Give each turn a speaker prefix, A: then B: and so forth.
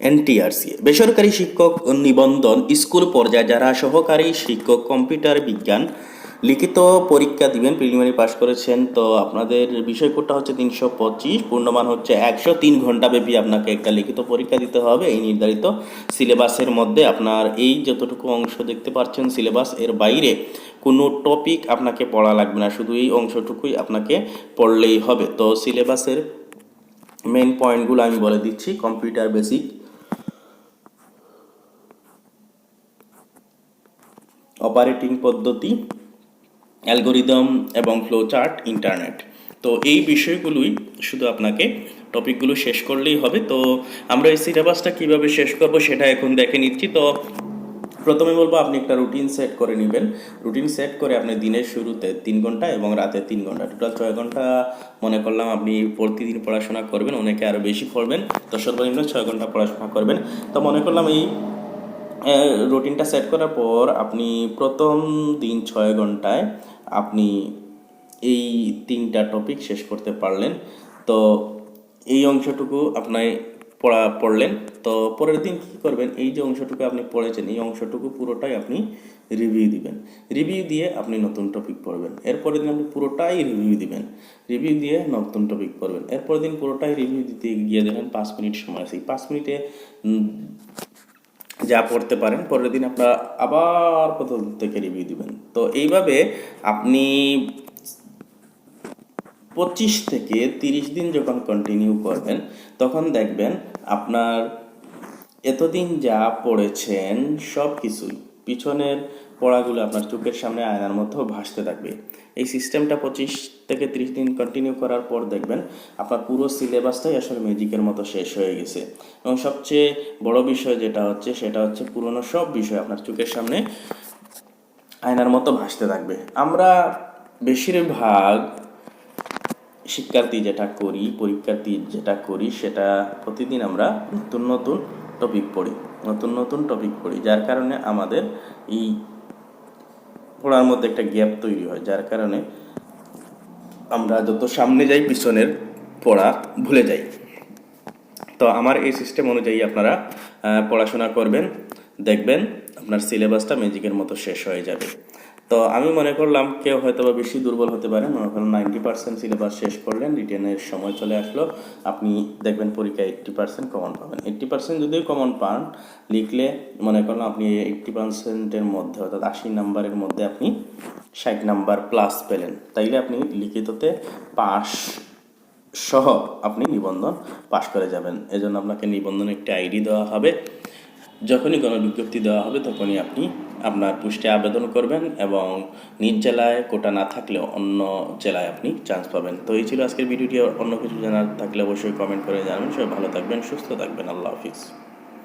A: NTRC বেসরকারি শিক্ষক নিবন্ধন স্কুল পর্যায়ে যারা সহকারী শিক্ষক কম্পিউটার বিজ্ঞান লিখিত পরীক্ষা দিবেন প্রিলিমিনারি পাশ করেছেন, তো আপনাদের বিষয় কোডটা হচ্ছে তিনশো পঁচিশ, পূর্ণমান হচ্ছে একশো তিন ঘণ্টা ব্যাপী আপনাকে একটা লিখিত পরীক্ষা দিতে হবে। এই নির্ধারিত সিলেবাসের মধ্যে আপনার এই যতটুকু অংশ দেখতে পাচ্ছেন সিলেবাস, এর বাইরে কোনো টপিক আপনাকে পড়া লাগবে না, শুধু এই অংশটুকুই আপনাকে পড়লেই হবে। তো সিলেবাসের মেন পয়েন্টগুলো আমি বলে দিচ্ছি কম্পিউটার বেসিক অপারেটিং পদ্ধতি অ্যালগোরিদম এবং ফ্লোচার্ট ইন্টারনেট তো এই বিষয়গুলোই শুধু আপনাকে টপিকগুলো শেষ করলেই হবে। তো আমরা এই সিলেবাসটা কীভাবে শেষ করব সেটা এখন দেখে নিচ্ছি। তো প্রথমে বলব, আপনি একটা রুটিন সেট করে নেবেন। রুটিন সেট করে আপনি দিনের শুরুতে তিন ঘণ্টা এবং রাতে তিন ঘণ্টা টোটাল ছয় ঘণ্টা। মনে করলাম আপনি প্রতিদিন পড়াশোনা করবেন, অনেকে আরও বেশি পড়বেন। তো সর্বনিম্ন ছয় ঘণ্টা পড়াশোনা করবেন। তো মনে করলাম এই রুটিনটা সেট করার পর আপনি প্রথম দিন ছয় ঘন্টায় আপনি এই তিনটা টপিক শেষ করতে পারলেন। তো এই অংশটুকু আপনার পড়া, পড়লেন। তো পরের দিন কী করবেন? এই যে অংশটুকু আপনি পড়েছেন, এই অংশটুকু পুরোটাই আপনি রিভিউ দিবেন। রিভিউ দিয়ে আপনি নতুন টপিক পড়বেন। এরপরের দিন আপনি পুরোটাই রিভিউ দিবেন। রিভিউ দিয়ে নতুন টপিক পড়বেন। এরপরের দিন পুরোটাই রিভিউ দিতে গিয়ে দেখেন পাঁচ মিনিট সময় আছে। পাঁচ মিনিটে যা পড়তে পারেন, পরের দিন আপনারা আবার প্রথম থেকে রিভিউ দিবেন। তো এইভাবে আপনি পঁচিশ থেকে তিরিশ দিন যখন কন্টিনিউ করবেন, তখন দেখবেন আপনার এতদিন যা পড়েছেন সব কিছুই পিছনের পড়াগুলো আপনার চোখের সামনে আয়নার মধ্যেও ভাসতে থাকবে। এই সিস্টেমটা পঁচিশ থেকে তিরিশ দিন কন্টিনিউ করার পর দেখবেন আপনার পুরো সিলেবাসটাই আসলে ম্যাজিকের মতো শেষ হয়ে গেছে। এবং সবচেয়ে বড় বিষয় যেটা হচ্ছে, সেটা হচ্ছে পুরনো সব বিষয় আপনার চোখের সামনে আয়নার মতো ভাসতে থাকবে। আমরা বেশিরভাগ শিক্ষার্থী যেটা করি, পরীক্ষার্থী যেটা করি, সেটা প্রতিদিন আমরা নতুন নতুন টপিক পড়ি, নতুন নতুন টপিক পড়ি, যার কারণে আমাদের এই পড়ার মধ্যে একটা গ্যাপ তৈরি হয়, যার কারণে আমরা যত সামনে যাই, পিছনের পড়া ভুলে যাই। তো আমার এই সিস্টেম অনুযায়ী আপনারা পড়াশোনা করবেন, দেখবেন আপনার সিলেবাসটা ম্যাজিকের মতো শেষ হয়ে যাবে। তো আমি মনে করলাম কেউ হয়তো বা বেশি দুর্বল হতে পারে। মনে করেন নাইনটি পার্সেন্ট সিলেবাস শেষ করলেন রিটেনের সময় চলে আসলো। আপনি দেখবেন পরীক্ষায় এইট্টি পার্সেন্ট কমন পাবেন। এইট্টি পার্সেন্ট যদিও কমন পান, লিখলে মনে করলাম আপনি এইট্টি পার্সেন্টের মধ্যে, অর্থাৎ আশি নাম্বারের মধ্যে আপনি ষাট নাম্বার প্লাস পেলেন। তাইলে আপনি লিখিততে পাস সহ আপনি নিবন্ধন পাশ করে যাবেন। এজন্য আপনাকে নিবন্ধনের একটি আইডি দেওয়া হবে। যখনই কোনো বিজ্ঞপ্তি দেওয়া হবে, তখনই আপনি আপনার পুষ্টি আবেদন করবেন এবং নিজ জেলায় কোটা না থাকলেও অন্য জেলায় আপনি চান্স পাবেন। তো এই ছিল আজকের ভিডিওটি অন্য কিছু জানার থাকলে অবশ্যই কমেন্ট করে জানাবেন। সবাই ভালো থাকবেন, সুস্থ থাকবেন। আল্লাহ হাফিজ।